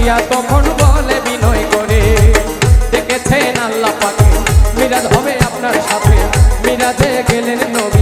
দিয়া তখন বলে বিনয় করে। দেখেছেন আল্লাহ পাকে, মিরাজ হবে আপনার সাথে। মিরাজে গেলেন নবী।